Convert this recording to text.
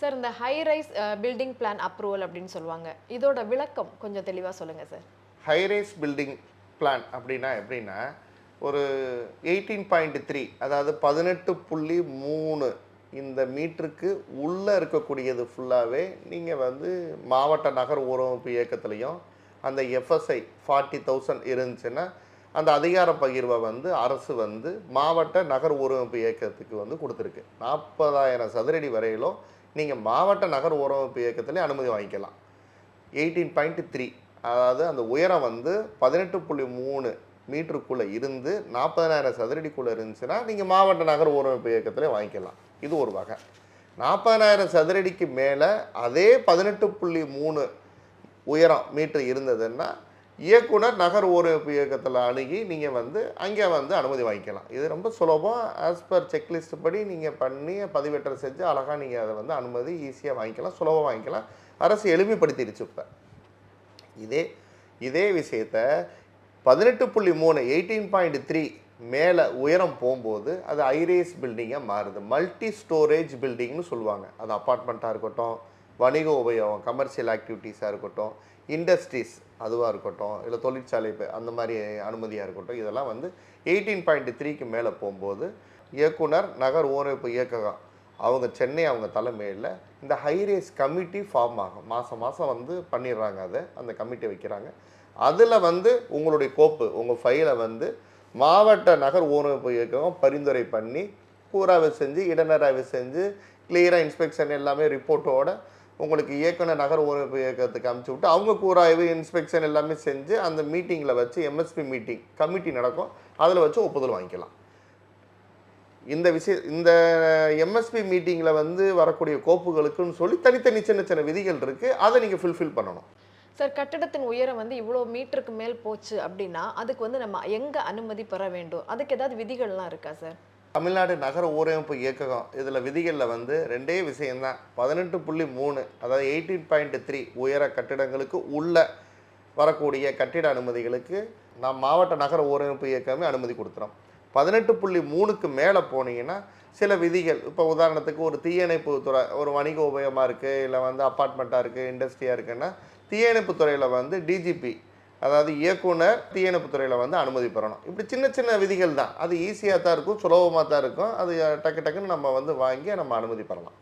Sir இந்த high rise building plan approval அப்படின்னு சொல்லுவாங்க. இதோட விளக்கம் கொஞ்சம் தெளிவாக சொல்லுங்கள் sir. High rise building plan அப்படின்னா எப்படின்னா ஒரு எயிட்டீன் பாயிண்ட் த்ரீ அதாவது பதினெட்டு புள்ளி மூணு இந்த மீட்டருக்கு உள்ளே இருக்கக்கூடியது ஃபுல்லாகவே நீங்கள் வந்து மாவட்ட நகர் ஊரமைப்பு இயக்கத்துலேயும் அந்த எஃப்எஸ்ஐ ஃபார்ட்டி தௌசண்ட் இருந்துச்சுன்னா அந்த அதிகார பகிர்வை வந்து அரசு வந்து மாவட்ட நகர் ஊரமைப்பு இயக்கத்துக்கு வந்து கொடுத்துருக்கு. நாற்பதாயிரம் சதுரடி வரையிலும் நீங்கள் மாவட்ட நகர் ஓரமைப்பு இயக்கத்திலே அனுமதி வாங்கிக்கலாம். எயிட்டீன் பாயிண்ட் த்ரீ அதாவது அந்த உயரம் வந்து பதினெட்டு புள்ளி மூணு மீட்டருக்குள்ளே இருந்து நாற்பதனாயிரம் சதுரடிக்குள்ளே இருந்துச்சுன்னா நீங்கள் மாவட்ட நகர் ஓரமைப்பு இயக்கத்தில் வாங்கிக்கலாம். இது ஒரு வகை. நாற்பதனாயிரம் சதுரடிக்கு மேலே அதே பதினெட்டு புள்ளி மூணு உயரம் மீட்டர் இருந்ததுன்னா இயக்குனர் நகர் ஊரமைப்பு இயக்கத்தில் அணுகி நீங்கள் வந்து அங்கே வந்து அனுமதி வாங்கிக்கலாம். இது ரொம்ப சுலபம். ஆஸ் பர் செக்லிஸ்ட் படி நீங்கள் பண்ணி பதிவேற்றம் செஞ்சு அழகாக நீங்கள் அதை வந்து அனுமதி ஈஸியாக வாங்கிக்கலாம் சுலபமாக வாங்கிக்கலாம். அரசு எளிமைப்படுத்திடுச்சு இப்போ. இதே இதே விஷயத்த பதினெட்டு புள்ளி மூணு எயிட்டீன் பாயிண்ட் த்ரீ மேலே உயரம் போகும்போது அது ஐரேஸ் பில்டிங்காக மாறுது. மல்டி ஸ்டோரேஜ் பில்டிங்னு சொல்லுவாங்க. அது அப்பார்ட்மெண்ட்டாக இருக்கட்டும் வணிக உபயோகம் கமர்ஷியல் ஆக்டிவிட்டீஸாக இருக்கட்டும் இண்டஸ்ட்ரீஸ் அதுவாக இருக்கட்டும் இல்லை தொழிற்சாலை அந்த மாதிரி அனுமதியாக இருக்கட்டும் இதெல்லாம் வந்து எயிட்டீன் பாயிண்ட் த்ரீக்கு மேலே போகும்போது இயக்குனர் நகர் ஓரமைப்பு இயக்ககம் அவங்க சென்னை அவங்க தலைமையில் இந்த ஹைரேஸ் கமிட்டி ஃபார்ம் ஆகும். மாதம் மாதம் வந்து பண்ணிடுறாங்க அதை அந்த கமிட்டி வைக்கிறாங்க. அதில் வந்து உங்களுடைய கோப்பு உங்கள் ஃபைலை வந்து மாவட்ட நகர் ஊரமைப்பு இயக்ககம் பரிந்துரை பண்ணி கூறாவை செஞ்சு இடநராய்வு செஞ்சு கிளியராக இன்ஸ்பெக்ஷன் எல்லாமே ரிப்போர்ட்டோட உங்களுக்கு இயக்குனர் நகர் உறவு இயக்கத்துக்கு அமுச்சு விட்டு அவங்க கூறாய்வு இன்ஸ்பெக்ஷன் எல்லாமே செஞ்சு அந்த மீட்டிங்கில் வச்சு எம்எஸ்பி மீட்டிங் கமிட்டி நடக்கும். அதில் வச்சு ஒப்புதல் வாங்கிக்கலாம். இந்த விஷய இந்த எம்எஸ்பி மீட்டிங்கில் வந்து வரக்கூடிய கோப்புகளுக்குன்னு சொல்லி தனித்தனி சின்ன சின்ன விதிகள் இருக்குது அதை நீங்கள் ஃபுல்ஃபில் பண்ணணும். சார் கட்டடத்தின் உயரம் வந்து இவ்வளோ மீட்டருக்கு மேல் போச்சு அப்படின்னா அதுக்கு வந்து நம்ம எங்கே அனுமதி பெற வேண்டும்? அதுக்கு ஏதாவது விதிகள்லாம் இருக்கா சார்? தமிழ்நாடு நகர ஊரமைப்பு இயக்ககம் இதில் விதிகளில் வந்து ரெண்டே விஷயம்தான். பதினெட்டு புள்ளி மூணு அதாவது எயிட்டீன் பாயிண்ட் த்ரீ உயர கட்டிடங்களுக்கு உள்ள வரக்கூடிய கட்டிட அனுமதிகளுக்கு நம் மாவட்ட நகர ஊரமைப்பு இயக்கமே அனுமதி கொடுத்துறோம் பதினெட்டு புள்ளி மூணுக்கு மேலே போனீங்கன்னா சில விதிகள் இப்போ உதாரணத்துக்கு ஒரு தீயணைப்பு துறை ஒரு வணிக உபயோகமாக இருக்குது இல்லை வந்து அப்பார்ட்மெண்ட்டாக இருக்குது இண்டஸ்ட்ரியாக இருக்குன்னா தீயணைப்பு துறையில் வந்து டிஜிபி அதாவது இயக்குனர் தீயணைப்பு துறையில் வந்து அனுமதி பெறணும். இப்படி சின்ன சின்ன விதிகள் தான். அது ஈஸியாக தான் இருக்கும் சுலபமாக தான் இருக்கும். அது டக்கு டக்குன்னு நம்ம வந்து வாங்கி நம்ம அனுமதி பெறலாம்.